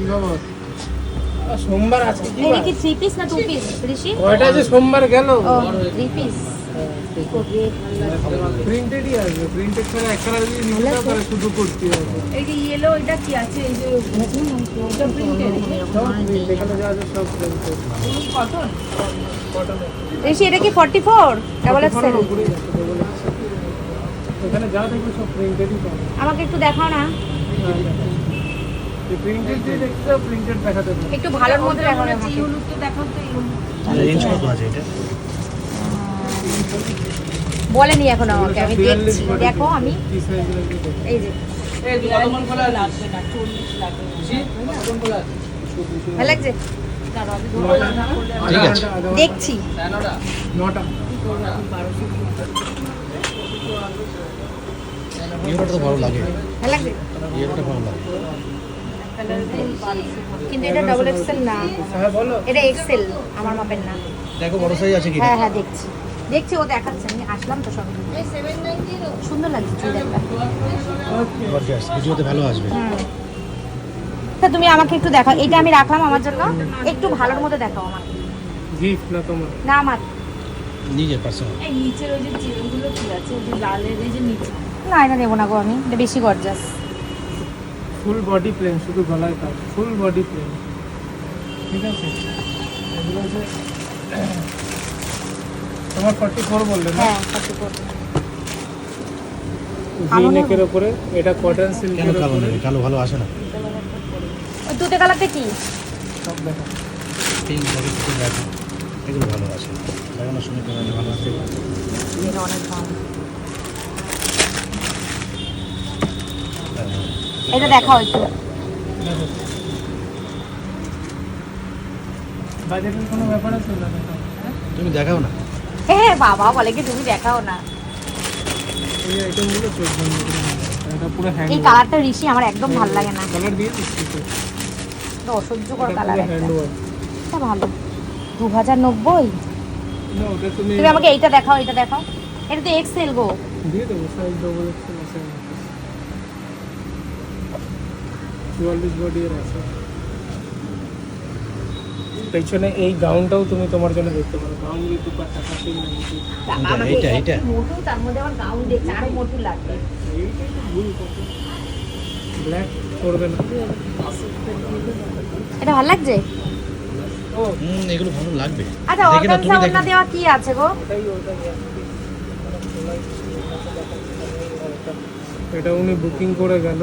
কি খবর? সোমবার আজকে কি এটা বার? কি থ্রি পিস না টু পিস ঋষি? কয়টা যে সোমবার গেল? পিস কি করবি প্রিন্টেডই আসবে প্রিন্টেড করে এক কালার দিয়ে নিতে শুধু করতে হবে। এই যে ইয়েলো এটা কি আছে? এই যে এটা প্রিন্টেড এখানে যা আছে সব প্রিন্টেড কটন কটন ঋষি এটা কি ফর্টি ফোর ডাবল এক্সেল এখানে যা থাকবে সব প্রিন্টেডই পাবে। আমাকে একটু দেখাও না প্রিন্টেড দিয়ে দেখতে প্রিন্টেড দেখাতে পারে একটু ভালোর মধ্যে। দেখাও তো এই হলুদ রেঞ্জ কত আছে এটা? বলেনি এখন আমাকে আমি দেখছি। দেখো আমি। এই যে। ভালো লাগছে? দেখছি। তো ভালো লাগে। ভালো লাগে। কিন্তু এটা ডাবল এক্সেল না। হ্যাঁ বলো এটা এক্সেল আমার মাপের না। দেখো বড় সাইজ আছে কি হ্যাঁ হ্যাঁ দেখছি। দেখছি ও দেখাচ্ছে আমি আসলাম তো সব সুন্দর লাগছে চুড়িদারটা ভিডিওতে ভালো আসবে। হুম। তা তুমি আমাকে একটু দেখাও এটা আমি রাখলাম আমার জন্য। একটু ভালোর মধ্যে দেখাও আমাকে। গিফট না তোমার? না আমার। নিজের পার্সোনাল এই নিচের ওই যে চেনগুলো কি আছে? ওই যে লালের এই যে নিচে। না এটা নেব না গো আমি এটা বেশি গর্জাস ফুল বডি প্লেন শুধু গলায় কাজ ফুল বডি প্লেন ঠিক আছে? এগুলো হচ্ছে তোমার ফর্টি ফোর বললে না? হ্যাঁ কত করব ভি নেকের ওপরে এটা কটন সিল্কের কেন কালো কালো ভালো আসে না। ওই তুতে কালারটা কি? সব দেখা। পিঙ্ক বডি থেকে দেখো এগুলো ভালো আসে লাগানোর সময় ভালো আসে। অনেক দাম এটা দেখাও একটু। বাজেটের কোনো ব্যাপার আছে তুমি দেখাও না। হ্যাঁ বাবা বলে কি তুমি দেখাও না? এই আইটেমগুলো চোখ বন্ধ করে এটা পুরো হ্যান্ড এই কালারটা ঋষি আমার একদম ভালো লাগে না। কালার দিয়ে দিচ্ছি তো এটা অসহ্যকর কালার এটা ভালো। দু হাজার নব্বই তুমি তুমি আমাকে এইটা দেখাও এটা দেখাও। এটা তো এক্সেল গো। দিয়ে দেবো সাইজ ডবল এক্সেল আছে বডি এর আছে। পেছনে এই গাউনটাও তুমি তোমার জন্য দেখতে পারো। গাউন কাটিং নাইটি বাবা, এইটা, এটা এইটা? মোটু তার মধ্যে আমার গাউন দেখছে আরও মোটু লাগবে এইটাই তো ভুল ব্ল্যাক করবে না। এটা ভালো লাগছে? ও। হুম এগুলো ভালো লাগবে। আচ্ছা অর্গানজা ওড়না দেওয়া কি আছে গো? ওটাই ওটাই। এটা উনি বুকিং করে গেল।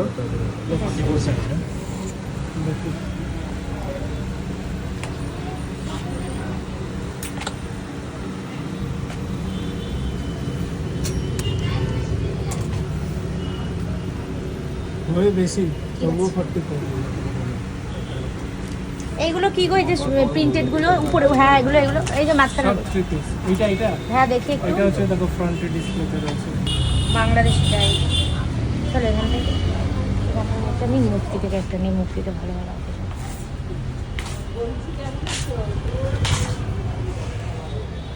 ওই বেশি তবুও ফর্টি ফোর এইগুলো কি গো এই যে প্রিন্টেডগুলো উপরে হ্যাঁ এগুলো এগুলো এই যে মাঝখানে এইটা এইটা? হ্যাঁ দেখি একটু। এটা হচ্ছে দেখো ফ্রন্টে ডিসপ্লেতে রয়েছে। বাংলাদেশ টাই চলো এখান থেকে। একটা নিই মুক্তি থেকে একটা নিই মুক্তিতে ভালো ভালো আছে।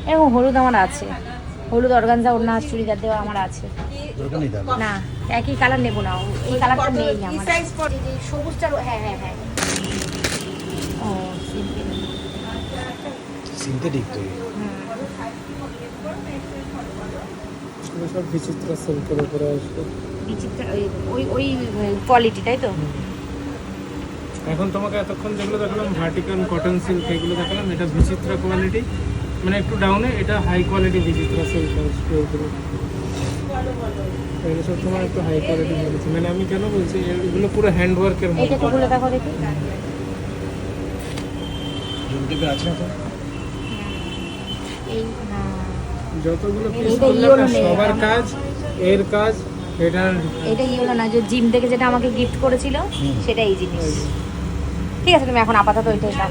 এরকম হলুদ আমার আছে। হলুদ অর্গানজা ওড়না চুড়িদার দেওয়া আমার আছে। না একই কালার নেব না এই কালারটা নেই আমার। সবুজটা হ্যাঁ হ্যাঁ হ্যাঁ। ও সিনথেটিক তো। সব বিচিত্র সিল্কের উপরে আসবে। বিচিত্র ওই- ওই ওই কোয়ালিটি তাই তো? এখন তোমাকে এতক্ষণ যেগুলো দেখালাম ভার্টিক্যাল কটন সিল্ক এগুলো দেখালাম এটা বিচিত্র কোয়ালিটি মানে একটু ডাউনে এটা হাই কোয়ালিটি বিচিত্র সিল্ক এগুলো সব তোমার একটু হাই কোয়ালিটি বলেছি। মানে আমি কেন বলছি এগুলো পুরো হ্যান্ড ওয়ার্কের এইটা মধ্যে একটু দেখো দেখি। ইউটিউবে আছে না তো? হ্যাঁ যতগুলো পিস। সবার কাজ এর কাজ এটা এটা ইয়ে হলো না যে জিম থেকে যেটা আমাকে গিফট করেছিল সেটা এই জিনিস। ঠিক আছে তুমি এখন আপাতত ওইটাই দাও।